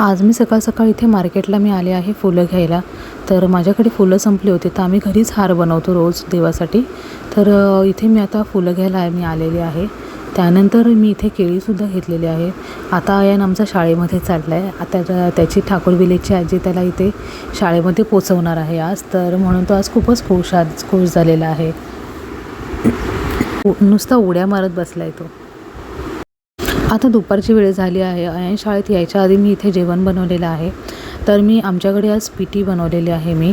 आज मी सकाळ सकाळ इथे मार्केटला मी आले आहे फुलं घ्यायला. तर माझ्याकडे फुलं संपली होती तर आम्ही घरीच हार बनवतो रोज देवासाठी. तर इथे मी आता फुलं घ्यायला आहे मी आलेली आहे. त्यानंतर मी इथे केळीसुद्धा घेतलेली आहे. आता आयन आमचा शाळेमध्ये चालला आहे आता त्या- त्याची ठाकूर विलेजची आजी त्याला इथे शाळेमध्ये पोचवणार आहे आज. तर म्हणून तो आज खूपच खुश आज खुश झालेला आहे. नुसता उड्या मारत बसला आहे तो. आता दुपारची वेळ झाली आहे अयन शाळेत यायच्या आधी मी इथे जेवण बनवलेलं आहे. तर मी आमच्याकडे आज पिठी बनवलेली आहे मी.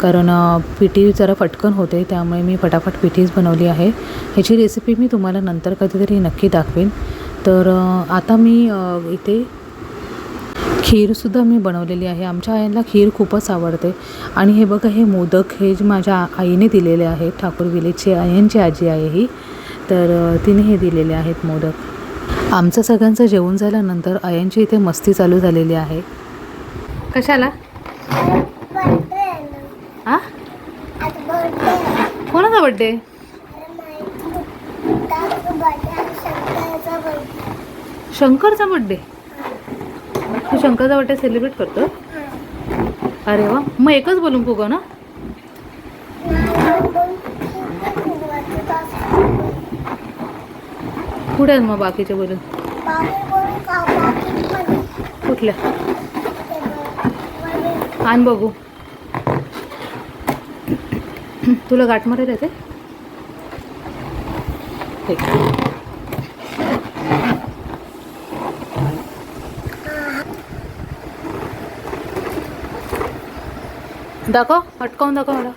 कारण पिठी जरा पटकन होते त्यामुळे मी फटाफट पिठीच बनवली आहे. ह्याची रेसिपी मी तुम्हाला नंतर कधीतरी नक्की दाखवेन. तर आता मी इथे खीरसुद्धा मी बनवलेली आहे. आमच्या आईला खीर खूपच आवडते. आणि हे बघा हे मोदक हे जे माझ्या आईने दिलेले आहेत ठाकूर विलेजची आयांची आजी आहे ही. तर तिने हे दिलेले आहेत मोदक. आमचं सगळ्यांचं जेवण झाल्यानंतर आयांची इथे मस्ती चालू झालेली आहे. कशाला? आ? कोणाचा बड्डे शंकरचा बड्डे तू शंकरचा बड्डे सेलिब्रेट करतो अरे वा. मग एकच बोलून फुगव ना. कुठे आहेत मग बाकीचे बोलून? कुठल्या? आण बघू. तुला गाठ मारायला येते? ठीक. दाखव अटकावून दाखव मला.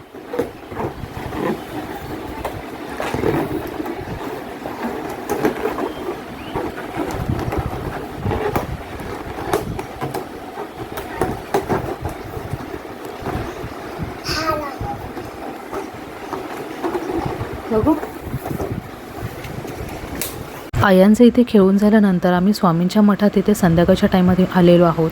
बघू. आयांचं इथे खेळून झाल्यानंतर आम्ही स्वामींच्या मठात इथे संध्याकाळच्या टायमात आलेलो आहोत.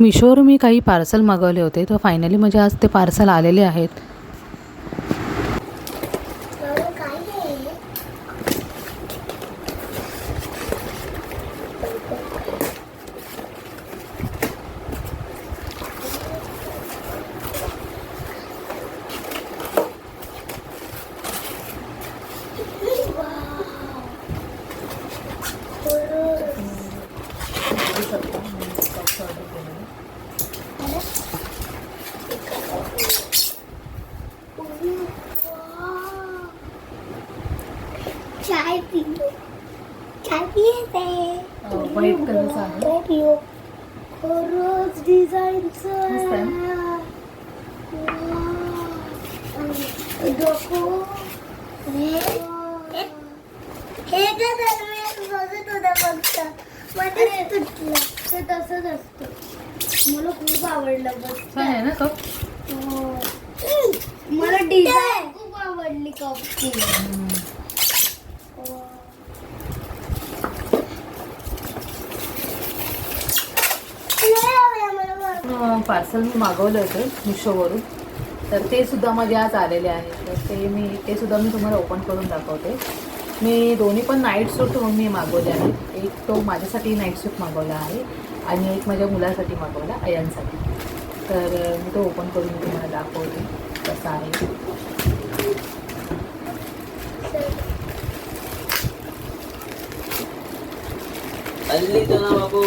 मिशोवर मी काही पार्सल मागवले होते. तर फायनली म्हणजे आज ते पार्सल आलेले आहेत. चाय पिऊ चाय पिये व्हाईट कलरचा आहे पिऊ खरंच डिझाईनचं आहे हे बघत होता फक्त मध्येच तुटलं ते तसंच असतं मला खूप आवडलं बस छान आहे ना कप मला डिझाईन खूप आवडली कपची पार्सल मी मागवलं होतं मिशोवरून. तर ते सुद्धा माझे आज आलेले आहे. तर ते मी ते सुद्धा मी तुम्हाला ओपन करून दाखवते. मी दोन्ही पण नाईट सूट मी मागवले आहेत. एक तो माझ्यासाठी नाईट सूट मागवला आहे आणि एक माझ्या मुलासाठी मागवला अयांसाठी तर मी तो ओपन करून मी तुम्हाला दाखवते. कसा आहे. हल्ली तो ना बाबू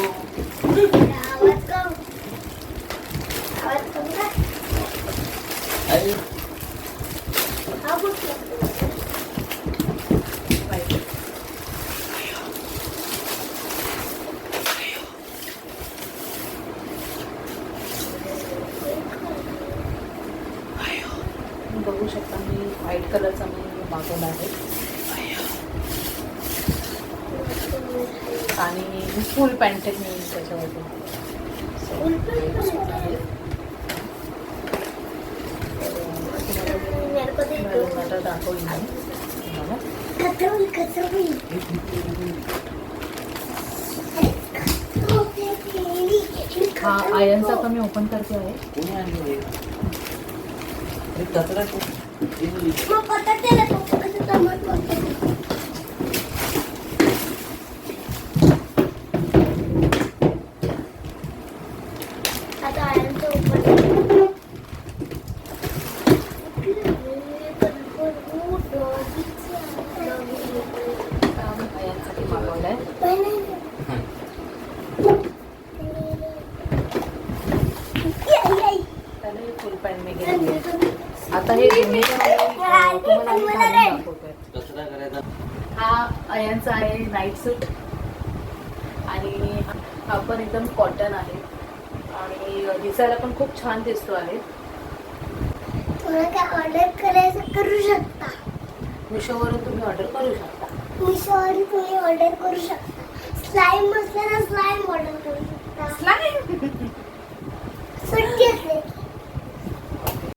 बघू शकता मी व्हाईट कलरचा मी मागवला आहे. आणि फुल पॅन्ट मी त्याच्यावरती. दाखवली हो, आयनचा. पण मी ओपन करते आहे. कोणी आणली कचरा हा यांचा आहे नाईट सूट आणि हा पण एकदम कॉटन आहे. आणि दिसायला पण खूप छान दिसतो आहे. तुम्हाला काय ऑर्डर करायचं करू शकता. मिशोवरून तुम्ही ऑर्डर करू शकता. मिशोवर तुम्ही ऑर्डर करू शकता. स्लाईम असल्यानं स्लाईम ऑर्डर करू शकता. स्लाईम सुट्टी असली